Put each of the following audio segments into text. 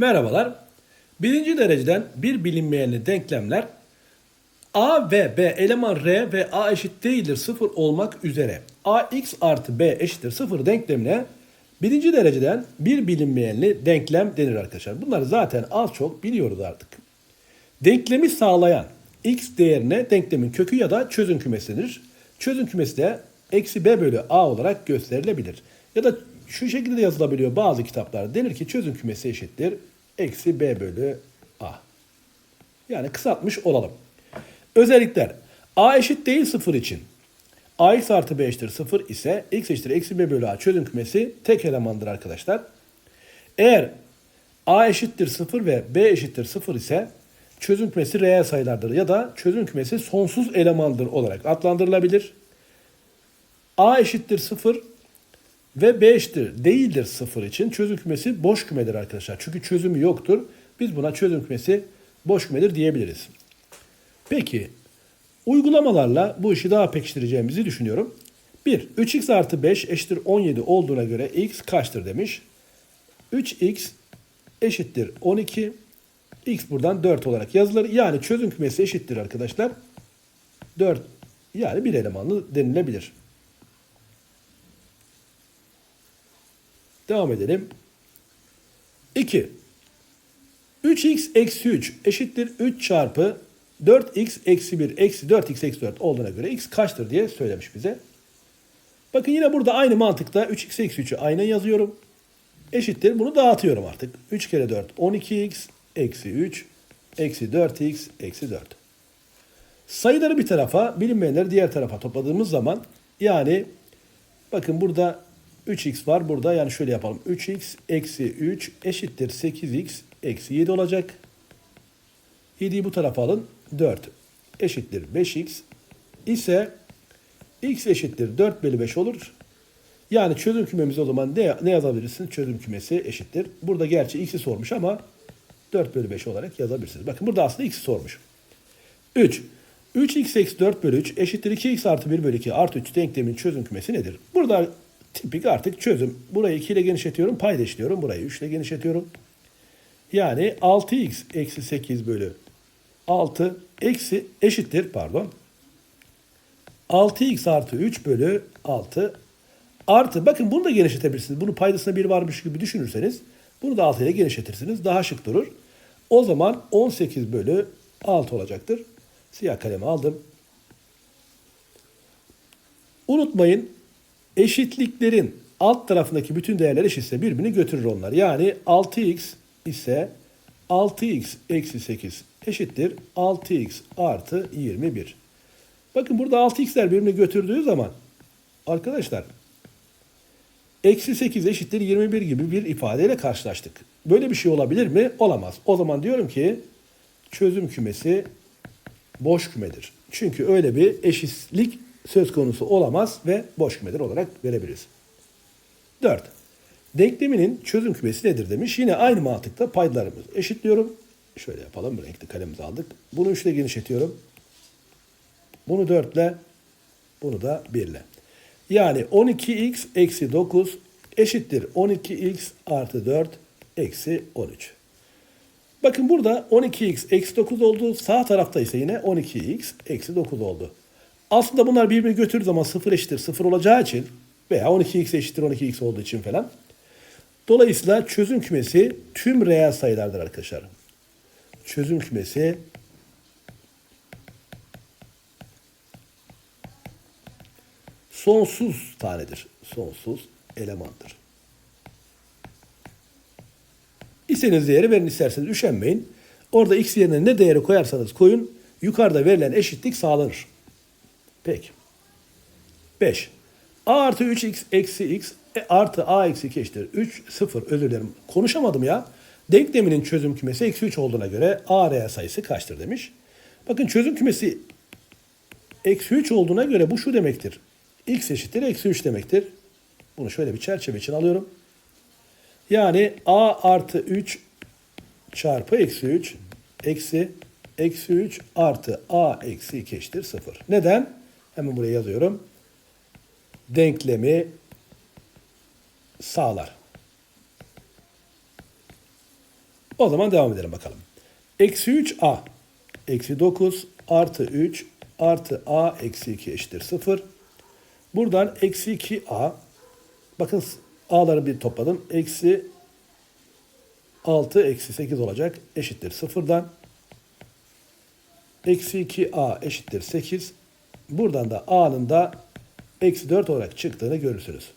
Merhabalar. Birinci dereceden bir bilinmeyenli denklemler A ve B eleman R ve A eşit değildir 0 olmak üzere AX artı B eşittir 0 denklemine birinci dereceden bir bilinmeyenli denklem denir arkadaşlar. Bunları zaten az çok biliyoruz artık. Denklemi sağlayan x değerine denklemin kökü ya da çözüm kümesi denir. Çözüm kümesi de eksi b bölü a olarak gösterilebilir. Ya da şu şekilde yazılabiliyor bazı kitaplarda. Denir ki çözüm kümesi eşittir eksi b bölü a. Yani kısaltmış olalım. Özellikler. a eşit değil 0 için ax artı b eşittir 0 ise x eşittir eksi b bölü a çözüm kümesi tek elemandır arkadaşlar. Eğer a eşittir 0 ve b eşittir 0 ise çözüm kümesi reel sayılardır ya da çözüm kümesi sonsuz elemandır olarak adlandırılabilir. a eşittir 0 ve b eşittir değildir 0 için çözüm kümesi boş kümedir arkadaşlar. Çünkü çözümü yoktur. Biz buna çözüm kümesi boş kümedir diyebiliriz. Peki uygulamalarla bu işi daha pekiştireceğimizi düşünüyorum. 1. 3x artı 5 eşittir 17 olduğuna göre x kaçtır demiş. 3x eşittir 12. X buradan 4 olarak yazılır. Yani çözüm kümesi eşittir arkadaşlar. 4 yani bir elemanlı denilebilir. Devam edelim. 2. 3x eksi 3 eşittir 3 çarpı 4x eksi 1 eksi 4x eksi 4 olduğuna göre x kaçtır diye söylemiş bize. Bakın yine burada aynı mantıkta 3x eksi 3'ü aynen yazıyorum. Eşittir bunu dağıtıyorum artık. 3 kere 4 12x eksi 3 eksi 4x eksi 4. Sayıları bir tarafa bilinmeyenleri diğer tarafa topladığımız zaman yani bakın burada 3x var burada yani şöyle yapalım. 3x eksi 3 eşittir 8x eksi 7 olacak. 7'yi bu tarafa alın. 4 eşittir 5x ise x eşittir 4 bölü 5 olur. Yani çözüm kümemiz o zaman ne, ne yazabilirsin? Çözüm kümesi eşittir. Burada gerçi x'i sormuş ama 4 bölü 5 olarak yazabilirsiniz. Bakın burada aslında x'i sormuş. 3. 3x eksi 4 bölü 3 eşittir 2x artı 1 bölü 2 artı 3 denklemin çözüm kümesi nedir? Burada tipik artık çözüm. Burayı 2 ile genişletiyorum. Payda işliyorum. Burayı 3 ile genişletiyorum. Yani 6x eksi 8 bölü 6 eksi eşittir pardon. 6x artı 3 bölü 6 artı bakın bunu da genişletebilirsiniz. Bunu paydasına 1 varmış gibi düşünürseniz bunu da 6 ile genişletirsiniz. Daha şık durur. O zaman 18 bölü 6 olacaktır. Siyah kalemi aldım. Unutmayın eşitliklerin alt tarafındaki bütün değerler eşitse birbirini götürür onlar. Yani 6x ise 6x eksi 8 eşittir 6x artı 21. Bakın burada 6x'ler birbirini götürdüğü zaman arkadaşlar eksi 8 eşittir 21 gibi bir ifadeyle karşılaştık. Böyle bir şey olabilir mi? Olamaz. O zaman diyorum ki çözüm kümesi boş kümedir. Çünkü öyle bir eşitlik söz konusu olamaz ve boş kümedir olarak verebiliriz. 4. Denkleminin çözüm kümesi nedir demiş. Yine aynı mantıkta paydalarımızı eşitliyorum. Şöyle yapalım. Renkli kalemimizi aldık. Bunu 3 ile genişletiyorum. Bunu 4 ile. Bunu da 1 ile. Yani 12x eksi 9 eşittir 12x artı 4 eksi 13. Bakın burada 12x eksi 9 oldu. Sağ tarafta ise yine 12x eksi 9 oldu. Aslında bunlar birbirini götürdüğü zaman 0 eşittir 0 olacağı için veya 12x eşittir 12x olduğu için falan. Dolayısıyla çözüm kümesi tüm reel sayılardır arkadaşlar. Çözüm kümesi sonsuz tanedir. Sonsuz elemandır. İstediğiniz değeri verin isterseniz üşenmeyin. Orada x yerine ne değeri koyarsanız koyun yukarıda verilen eşitlik sağlanır. Peki. 5. a artı 3x eksi x e, artı a eksi 2 eşittir. 3, 0 özür dilerim. Konuşamadım ya. Denkleminin çözüm kümesi eksi 3 olduğuna göre a reel sayısı kaçtır demiş. Bakın çözüm kümesi eksi 3 olduğuna göre bu şu demektir. x eşittir eksi 3 demektir. Bunu şöyle bir çerçeve için alıyorum. Yani a artı 3 çarpı eksi 3 eksi eksi 3 artı a eksi 2 eşittir 0. Neden? Hemen buraya yazıyorum. Denklemi sağlar. O zaman devam edelim bakalım. Eksi 3a eksi 9 artı 3 artı a eksi 2 eşittir 0. Buradan eksi 2a bakın a'ları bir topladım. Eksi 6 eksi 8 olacak eşittir 0'dan. Eksi 2a eşittir 8. Buradan da a'nın da eksi 4 olarak çıktığını görürsünüz.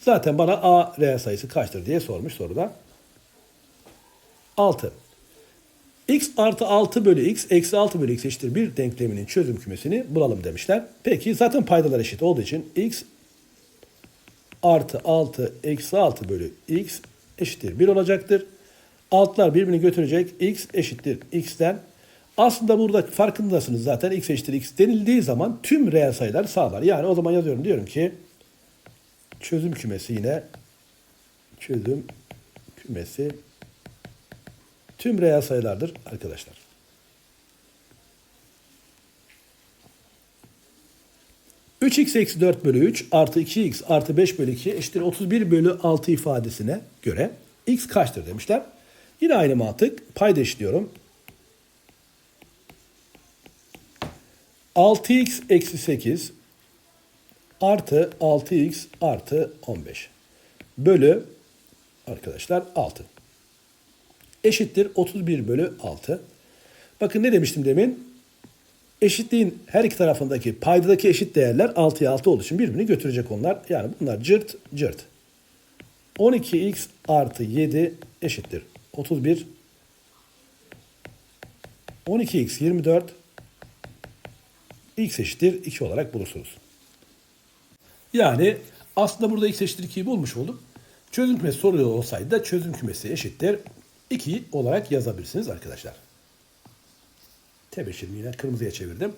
Zaten bana a reel sayısı kaçtır diye sormuş soruda. 6. x artı 6 bölü x eksi 6 bölü x eşittir 1 denkleminin çözüm kümesini bulalım demişler. Peki zaten paydalar eşit olduğu için x artı 6 eksi 6 bölü x eşittir 1 olacaktır. Altlar birbirini götürecek. x eşittir x'ten. Aslında burada farkındasınız zaten x eşittir x denildiği zaman tüm reel sayılar sağlar. Yani o zaman yazıyorum diyorum ki çözüm kümesi yine çözüm kümesi tüm reel sayılardır arkadaşlar. X eksi 4 bölü 3 artı 2x artı 5 bölü 2 eşittir 31 bölü 6 ifadesine göre x kaçtır demişler. Yine aynı mantık payda eşitliyorum. 6x eksi 8 artı 6x artı 15 bölü arkadaşlar 6 eşittir 31 bölü 6. Bakın ne demiştim demin? Eşitliğin her iki tarafındaki paydadaki eşit değerler 6'ya 6 olduğu için birbirini götürecek onlar. Yani bunlar cırt cırt. 12x artı 7 eşittir 31. 12x 24 x eşittir 2 olarak bulursunuz. Yani aslında burada x eşittir 2'yi bulmuş olduk. Çözüm kümesi soruyor olsaydı da çözüm kümesi eşittir 2 olarak yazabilirsiniz arkadaşlar. Tebeşirimi yine kırmızıya çevirdim.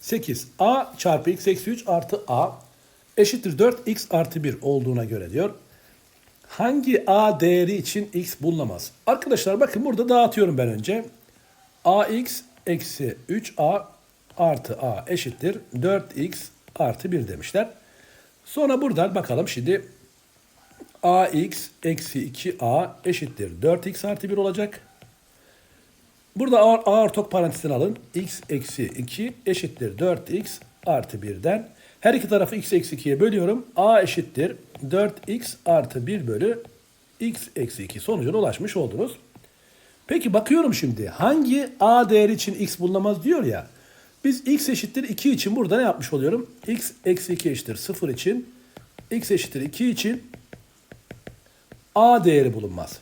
8 a çarpı x eksi 3 artı a eşittir 4x artı 1 olduğuna göre diyor. Hangi a değeri için x bulunamaz? Arkadaşlar bakın burada dağıtıyorum ben önce. ax eksi 3a artı a eşittir 4x artı 1 demişler. Sonra buradan bakalım şimdi ax eksi 2a eşittir 4x artı 1 olacak. Burada ağır, ağır tok parantezini alın. x eksi 2 eşittir 4x artı 1'den. Her iki tarafı x eksi 2'ye bölüyorum. a eşittir 4x artı 1 bölü x eksi 2 sonucuna ulaşmış oldunuz. Peki bakıyorum şimdi hangi a değeri için x bulunamaz diyor ya. Biz x eşittir 2 için burada ne yapmış oluyorum? x eksi 2 eşittir 0 için x eşittir 2 için a değeri bulunmaz.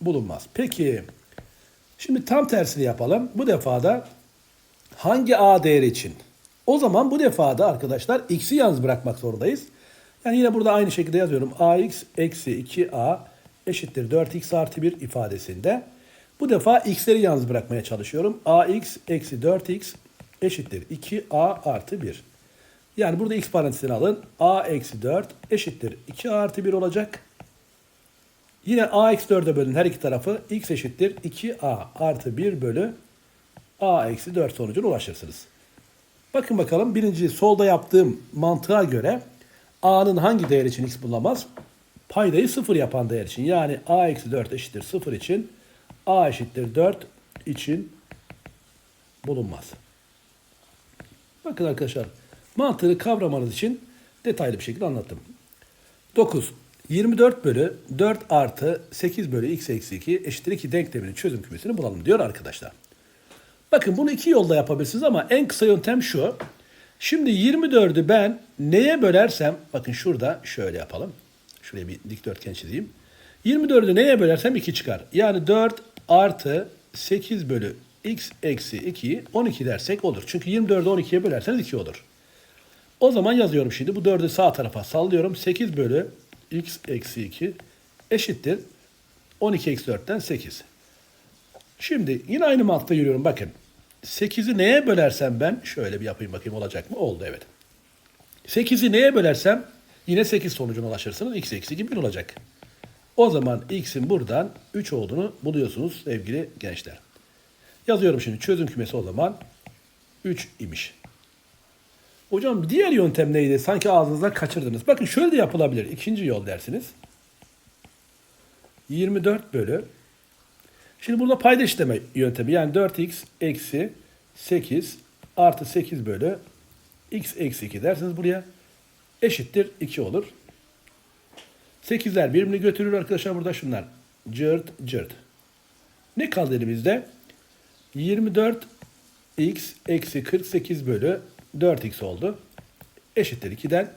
Bulunmaz. Peki şimdi tam tersini yapalım. Bu defada hangi a değeri için? O zaman bu defada arkadaşlar x'i yalnız bırakmak zorundayız. Yani yine burada aynı şekilde yazıyorum. ax eksi 2a eşittir 4x artı 1 ifadesinde. Bu defa x'leri yalnız bırakmaya çalışıyorum. ax eksi 4x eşittir 2a artı 1. Yani burada x parantezini alın. a eksi 4 eşittir 2a artı 1 olacak. Yine a eksi 4'e bölün her iki tarafı. x eşittir 2a artı 1 bölü a eksi 4 sonucuna ulaşırsınız. Bakın bakalım birinci solda yaptığım mantığa göre a'nın hangi değer için x bulamaz? Paydayı 0 yapan değer için. Yani a eksi 4 eşittir 0 için a eşittir 4 için bulunmaz. Bakın arkadaşlar mantığını kavramanız için detaylı bir şekilde anlattım. 9. 24 bölü 4 artı 8 bölü x eksi 2 eşittir 2 denkleminin çözüm kümesini bulalım diyor arkadaşlar. Bakın bunu iki yolda yapabilirsiniz ama en kısa yöntem şu. Şimdi 24'ü ben neye bölersem bakın şurada şöyle yapalım. Şuraya bir dikdörtgen çizeyim. 24'ü neye bölersem 2 çıkar. Yani 4 artı 8 bölü x eksi 2'yi 12 dersek olur. Çünkü 24'ü 12'ye bölerseniz 2 olur. O zaman yazıyorum şimdi. Bu 4'ü sağ tarafa sallıyorum. 8 bölü x eksi 2 eşittir. 12 eksi 4'ten 8. Şimdi yine aynı mantıkta yürüyorum. Bakın. 8'i neye bölersem ben şöyle bir yapayım bakayım olacak mı? Oldu evet. 8'i neye bölersem yine 8 sonucuna ulaşırsınız. x eksi 2 1 olacak. O zaman x'in buradan 3 olduğunu buluyorsunuz sevgili gençler. Yazıyorum şimdi çözüm kümesi o zaman 3 imiş. Hocam diğer yöntem neydi? Sanki ağzınızdan kaçırdınız. Bakın şöyle de yapılabilir. İkinci yol dersiniz. 24 bölü. Şimdi burada payda işleme yöntemi. Yani 4x eksi 8 artı 8 bölü x eksi 2 dersiniz buraya. Eşittir 2 olur. 8'ler birbirini götürür arkadaşlar burada şunlar. Cırt cırt. Ne kaldı elimizde? 24 x eksi 48 bölü 4x oldu. Eşittir 2'den.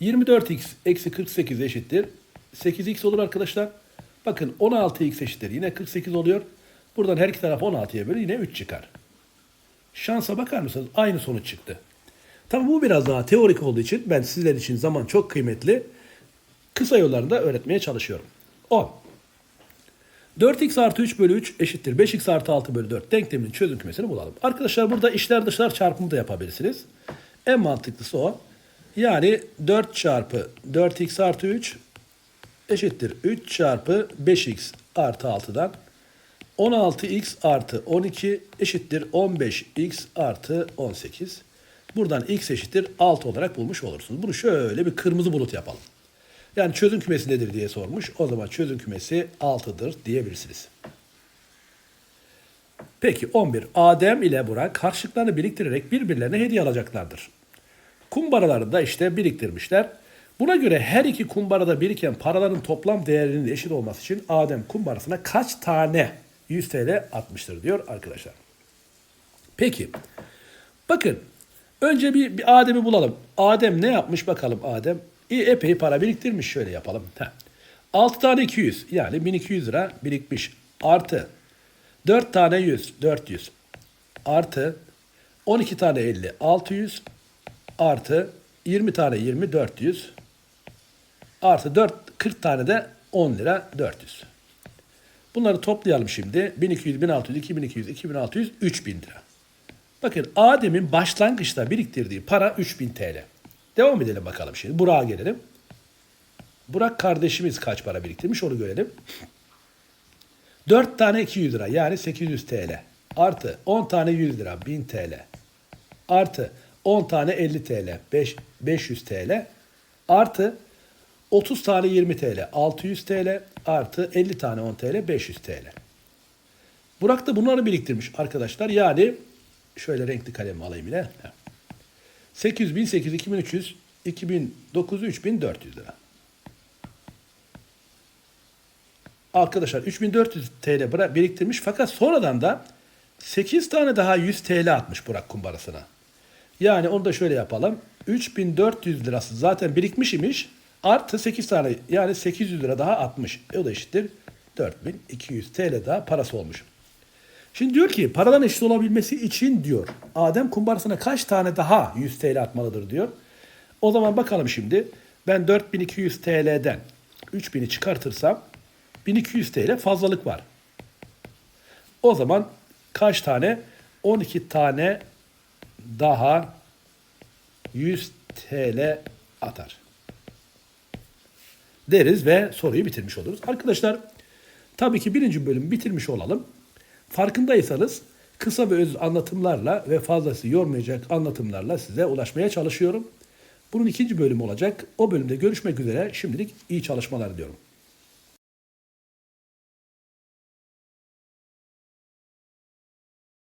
24x eksi 48 eşittir. 8x olur arkadaşlar. Bakın 16x eşittir. Yine 48 oluyor. Buradan her iki taraf 16'ya bölü yine 3 çıkar. Şansa bakar mısınız? Aynı sonuç çıktı. Tabii bu biraz daha teorik olduğu için ben sizler için zaman çok kıymetli. Kısa yollarını da öğretmeye çalışıyorum. 10. 4x artı 3 bölü 3 eşittir. 5x artı 6 bölü 4 denkleminin çözüm kümesini bulalım. Arkadaşlar burada işler dışlar çarpımı da yapabilirsiniz. En mantıklısı o. Yani 4 çarpı 4x artı 3 eşittir. 3 çarpı 5x artı 6'dan 16x artı 12 eşittir 15x artı 18. Buradan x eşittir 6 olarak bulmuş olursunuz. Bunu şöyle bir kırmızı bulut yapalım. Yani çözüm kümesi nedir diye sormuş. O zaman çözüm kümesi 6'dır diyebilirsiniz. Peki 11. Adem ile Burak harçlıklarını biriktirerek birbirlerine hediye alacaklardır. Kumbaraları da işte biriktirmişler. Buna göre her iki kumbarada biriken paraların toplam değerinin eşit olması için Adem kumbarasına kaç tane 100 TL atmıştır diyor arkadaşlar. Peki. Bakın. Önce bir, bir Adem'i bulalım. Adem ne yapmış bakalım Adem. İyi, epey para biriktirmiş. Şöyle yapalım. Heh. 6 tane 200 yani 1200 lira birikmiş. Artı 4 tane 100 400 artı 12 tane 50 600 artı 20 tane 20 400 artı 4 40 tane de 10 lira 400. Bunları toplayalım şimdi. 1200, 1600, 2200, 2600, 3000 lira. Bakın Adem'in başlangıçta biriktirdiği para 3000 TL. Devam edelim bakalım şimdi. Burak'a gelelim. Burak kardeşimiz kaç para biriktirmiş onu görelim. 4 tane 200 lira yani 800 TL. Artı 10 tane 100 lira 1000 TL. Artı 10 tane 50 TL 5, 500 TL. Artı 30 tane 20 TL 600 TL. Artı 50 tane 10 TL 500 TL. Burak da bunları biriktirmiş arkadaşlar. Yani şöyle renkli kalemi alayım yine. 800, 1800, 2300, 2900, 3400 lira. Arkadaşlar 3400 TL biriktirmiş fakat sonradan da 8 tane daha 100 TL atmış Burak kumbarasına. Yani onu da şöyle yapalım. 3400 lirası zaten birikmiş imiş. Artı 8 tane yani 800 lira daha atmış. E o da eşittir 4200 TL daha parası olmuş. Şimdi diyor ki paradan eşit olabilmesi için diyor Adem kumbarasına kaç tane daha 100 TL atmalıdır diyor. O zaman bakalım şimdi ben 4200 TL'den 3000'i çıkartırsam 1200 TL fazlalık var. O zaman kaç tane? 12 tane daha 100 TL atar. Deriz ve soruyu bitirmiş oluruz. Arkadaşlar tabii ki birinci bölümü bitirmiş olalım. Farkındaysanız kısa ve öz anlatımlarla ve fazlası yormayacak anlatımlarla size ulaşmaya çalışıyorum. Bunun ikinci bölümü olacak. O bölümde görüşmek üzere. Şimdilik iyi çalışmalar diyorum.